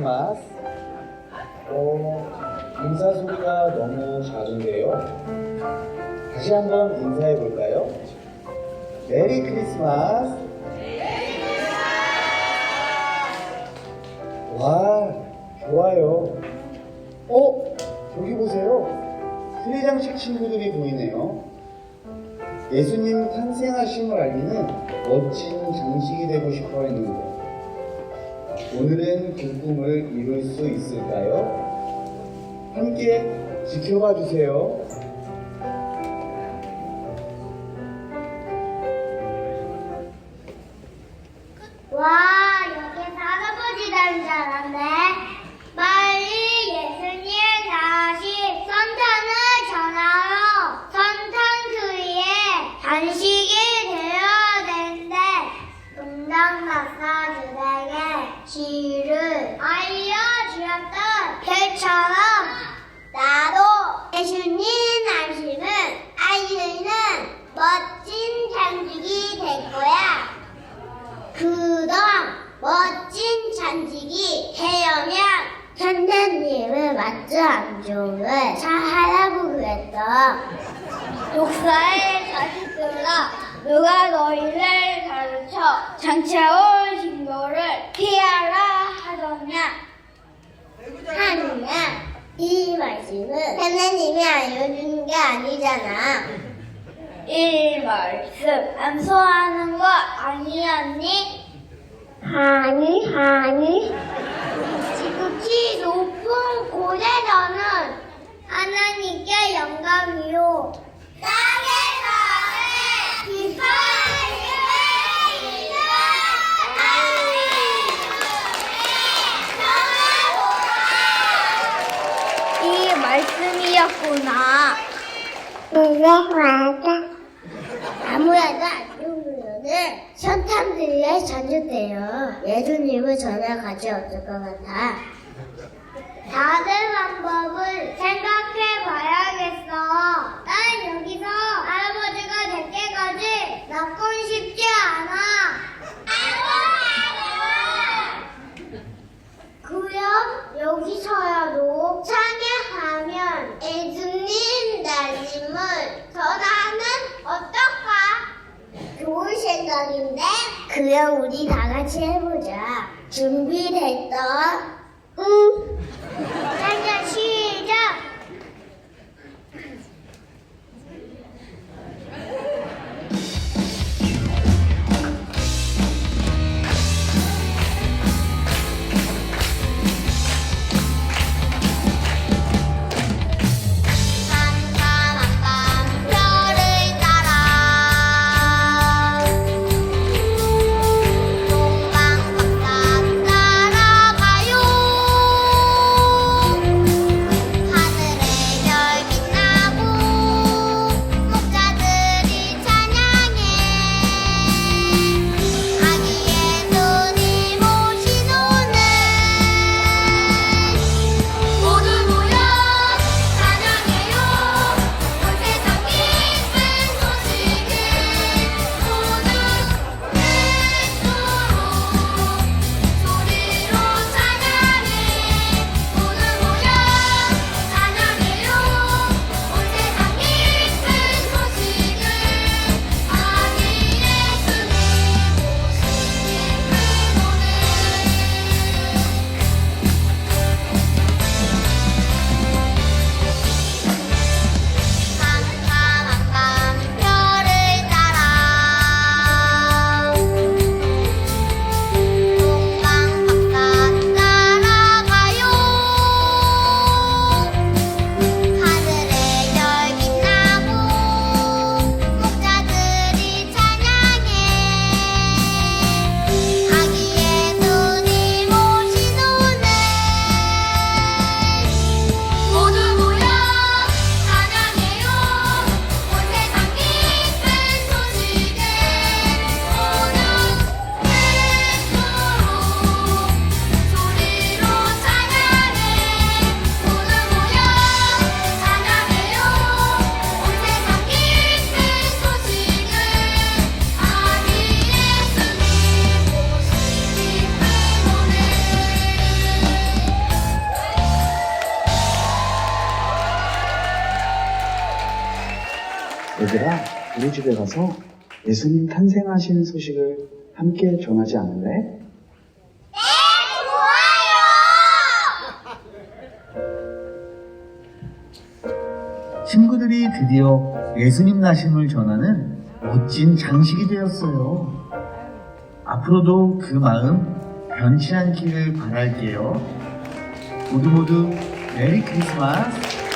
크리스마스. 어, 인사 소리가 너무 작은데요. 다시 한번 인사해 볼까요? 메리 크리스마스. 와, 좋아요. 어, 저기 보세요. 수리장식 친구들이 보이네요. 예수님 탄생하심을 알리는 멋진 장식이 되고 싶어 했는데, 오늘은 그 꿈을 이룰 수 있을까요? 함께 지켜봐 주세요. 맞지 안중을 잘 하라고 그랬어. 독사의 자식들아 누가 너희를 가르쳐 장차올 신고를 피하라 하더냐 하느냐 이 말씀은 하나님이 알려주는 게 아니잖아. 이 말씀 암소하는 거 아니었니? 아니 아니 지극히 높은 하나님께 땅에서는 이 말씀이었구나. 그래 맞아. 아무래도 안 좋으면은 선탐들이 전주대요. 예수님을 전화가지 없을 것 같아. 다들 방법을 생각해 봐야겠어. 난 여기서 할아버지가 될 때까지 낳곤 싶지 않아. 그럼 여기서라도 참여하면 예수님 날림을 전하는 어떨까? 좋은 생각인데? 그럼 우리 다 같이 해보자. 준비됐어? 응. 자, 시작! 얘들아, 우리 집에 가서 예수님 탄생하신 소식을 함께 전하지 않을래? 네. 친구들이 드디어 예수님 나심을 전하는 멋진 장식이 되었어요. 앞으로도 그 마음 변치 않기를 바랄게요. 모두 모두 메리 크리스마스!